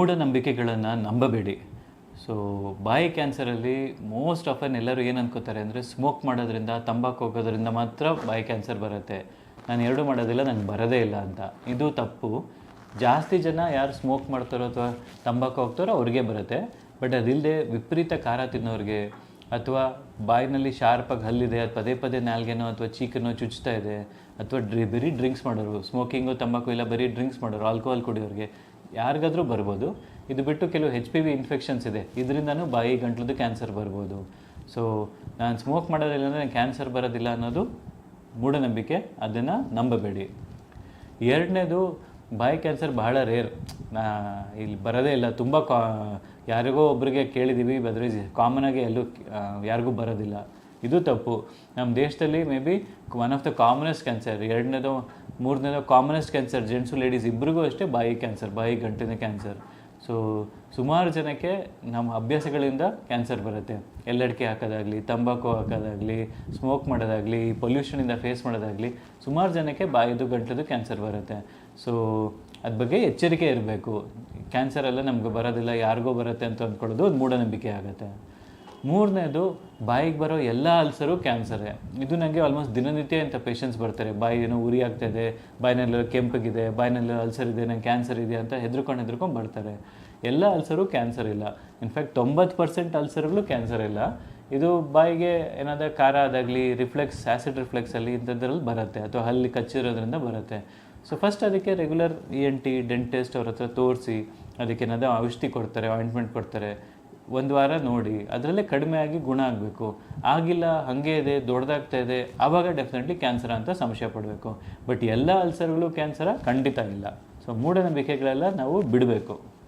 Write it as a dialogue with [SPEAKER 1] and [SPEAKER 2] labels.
[SPEAKER 1] ಮೂಢನಂಬಿಕೆಗಳನ್ನು ನಂಬಬೇಡಿ. So ಬಾಯಿ ಕ್ಯಾನ್ಸರಲ್ಲಿ most often ಎಲ್ಲರೂ ಏನು ಅನ್ಕೋತಾರೆ ಅಂದರೆ ಸ್ಮೋಕ್ ಮಾಡೋದ್ರಿಂದ, ತಂಬಾಕು ಹೋಗೋದ್ರಿಂದ ಮಾತ್ರ ಬಾಯಿ ಕ್ಯಾನ್ಸರ್ ಬರುತ್ತೆ. ನಾನು ಎರಡು ಮಾಡೋದಿಲ್ಲ ನಂಗೆ ಬರೋದೇ ಇಲ್ಲ ಅಂತ. ಇದು ತಪ್ಪು. ಜಾಸ್ತಿ ಜನ ಯಾರು ಸ್ಮೋಕ್ ಮಾಡ್ತಾರೋ ಅಥವಾ ತಂಬಾಕು ಹೋಗ್ತಾರೋ ಅವ್ರಿಗೆ ಬರುತ್ತೆ. ಬಟ್ ಅದಿಲ್ಲದೆ ವಿಪರೀತ ಖಾರ ತಿನ್ನೋರಿಗೆ ಅಥವಾ ಬಾಯಿನಲ್ಲಿ ಶಾರ್ಪಾಗಿ ಹಲ್ಲಿದೆ, ಅದು ಪದೇ ಪದೇ ನಾಲ್ಗೆನೋ ಅಥವಾ ಚೀಕನೋ ಚುಚ್ತಾ ಇದೆ, ಅಥವಾ ಡ್ರಿ ಬರೀ ಡ್ರಿಂಕ್ಸ್ ಮಾಡೋರು. ಸ್ಮೋಕಿಂಗು ತಂಬಾಕು ಇಲ್ಲ, ಬರೀ ಡ್ರಿಂಕ್ಸ್ ಮಾಡೋರು ಆಲ್ಕೋಹಾಲ್ ಕುಡಿಯೋರಿಗೆ. ಯಾರಿಗಾದ್ರೂ ಬರ್ಬೋದು. ಇದು ಬಿಟ್ಟು ಕೆಲವು ಹೆಚ್ ಪಿ ವಿ ಇನ್ಫೆಕ್ಷನ್ಸ್ ಇದೆ. ಇದರಿಂದನೂ ಬಾಯಿ ಗಂಟ್ಲದ್ದು ಕ್ಯಾನ್ಸರ್ ಬರ್ಬೋದು. ಸೊ ನಾನು ಸ್ಮೋಕ್ ಮಾಡೋದಿಲ್ಲ ಅಂದರೆ ಕ್ಯಾನ್ಸರ್ ಬರೋದಿಲ್ಲ ಅನ್ನೋದು ಮೂಢನಂಬಿಕೆ. ಅದನ್ನು ನಂಬಬೇಡಿ. ಎರಡನೇದು, ಬಾಯಿ ಕ್ಯಾನ್ಸರ್ ಬಹಳ ರೇರ್ ನಾ, ಇಲ್ಲಿ ಬರೋದೇ ಇಲ್ಲ. ತುಂಬ ಕಾ, ಯಾರಿಗೋ ಒಬ್ರಿಗೆ ಕೇಳಿದ್ದೀವಿ ಬದ್ರೆ ಕಾಮನ್ ಆಗಿ ಎಲ್ಲೂ ಯಾರಿಗೂ ಬರೋದಿಲ್ಲ. ಇದು ತಪ್ಪು. ನಮ್ಮ ದೇಶದಲ್ಲಿ may be one of the commonest cancer ಎರಡನೇದೋ, ಮೂರನೇದೋ ಕಾಮನೆಸ್ಟ್ ಕ್ಯಾನ್ಸರ್ ಜೆಂಟ್ಸು ಲೇಡೀಸ್ ಇಬ್ಬರಿಗೂ ಅಷ್ಟೇ ಬಾಯಿ ಕ್ಯಾನ್ಸರ್ ಬಾಯಿ ಗಂಟಿನ ಕ್ಯಾನ್ಸರ್ ಸೊ ಸುಮಾರು ಜನಕ್ಕೆ ನಮ್ಮ ಅಭ್ಯಾಸಗಳಿಂದ ಕ್ಯಾನ್ಸರ್ ಬರುತ್ತೆ. ಎಲ್ಲಡಿಕೆ ಹಾಕೋದಾಗಲಿ, ತಂಬಾಕು ಹಾಕೋದಾಗಲಿ ಸ್ಮೋಕ್ ಮಾಡೋದಾಗಲಿ ಪೊಲ್ಯೂಷನಿಂದ ಫೇಸ್ ಮಾಡೋದಾಗಲಿ, ಸುಮಾರು ಜನಕ್ಕೆ ಬಾಯಿದು, ಗಂಟಲದು ಕ್ಯಾನ್ಸರ್ ಬರುತ್ತೆ. ಸೊ ಅದ್ರ ಬಗ್ಗೆ ಎಚ್ಚರಿಕೆ ಇರಬೇಕು. ಕ್ಯಾನ್ಸರ್ ಎಲ್ಲ ನಮ್ಗೆ ಬರೋದಿಲ್ಲ, ಯಾರಿಗೋ ಬರುತ್ತೆ ಅಂತ ಅಂದ್ಕೊಳ್ಳೋದು ಒಂದು ಮೂಢನಂಬಿಕೆ ಆಗುತ್ತೆ. ಮೂರನೇದು, ಬಾಯಿಗೆ ಬರೋ ಎಲ್ಲ ಅಲ್ಸರು ಕ್ಯಾನ್ಸರೇ ಇದು ನನಗೆ ಆಲ್ಮೋಸ್ಟ್ ದಿನನಿತ್ಯ ಇಂಥ ಪೇಷಂಟ್ಸ್ ಬರ್ತಾರೆ. ಬಾಯಿ ಏನೋ ಉರಿ ಆಗ್ತಾ ಇದೆ ಬಾಯಿನಲ್ಲಿ ಕೆಂಪಗಿದೆ ಬಾಯಿನಲ್ಲಿ ಅಲ್ಸರ್ ಇದೆ, ನಂಗೆ ಕ್ಯಾನ್ಸರ್ ಇದೆ ಅಂತ ಹೆದರ್ಕೊಂಡು ಹೆದರ್ಕೊಂಡು ಬರ್ತಾರೆ. ಎಲ್ಲ ಅಲ್ಸರು ಕ್ಯಾನ್ಸರ್ ಇಲ್ಲ. ಇನ್ಫ್ಯಾಕ್ಟ್ ತೊಂಬತ್ತು ಪರ್ಸೆಂಟ್ ಅಲ್ಸರ್ಗಳು ಕ್ಯಾನ್ಸರ್ ಇಲ್ಲ. ಇದು ಬಾಯಿಗೆ ಏನಾದರೂ ಖಾರ ಆದಾಗಲಿ ರಿಫ್ಲೆಕ್ಸ್ ಆ್ಯಸಿಡ್ ರಿಫ್ಲೆಕ್ಸಲ್ಲಿ ಇಂಥದ್ರಲ್ಲಿ ಬರುತ್ತೆ, ಅಥವಾ ಹಲ್ಲಿ ಕಚ್ಚಿರೋದ್ರಿಂದ ಬರುತ್ತೆ. ಸೊ ಫಸ್ಟ್ ಅದಕ್ಕೆ regular E N T dentist ಅವ್ರ ಹತ್ರ ತೋರಿಸಿ, ಅದಕ್ಕೆ ಏನಾದರೂ ಔಷಧಿ ಕೊಡ್ತಾರೆ ಆಯಿಂಟ್ಮೆಂಟ್ ಕೊಡ್ತಾರೆ. ಒಂದು ವಾರ ನೋಡಿ, ಅದರಲ್ಲೇ ಕಡಿಮೆ ಆಗಿ ಗುಣ ಆಗಬೇಕು. ಆಗಿಲ್ಲ, ಹಾಗೆ ಇದೆ, ದೊಡ್ಡದಾಗ್ತಾ ಇದೆ, ಆವಾಗ ಡೆಫಿನೆಟ್ಲಿ ಕ್ಯಾನ್ಸರ್ ಅಂತ ಸಂಶಯ ಪಡಬೇಕು. ಬಟ್ ಎಲ್ಲ ಅಲ್ಸರ್ಗಳು ಕ್ಯಾನ್ಸರ ಖಂಡಿತ ಇಲ್ಲ. ಸೊ ಮೂಢನಂಬಿಕೆಗಳೆಲ್ಲ ನಾವು ಬಿಡಬೇಕು.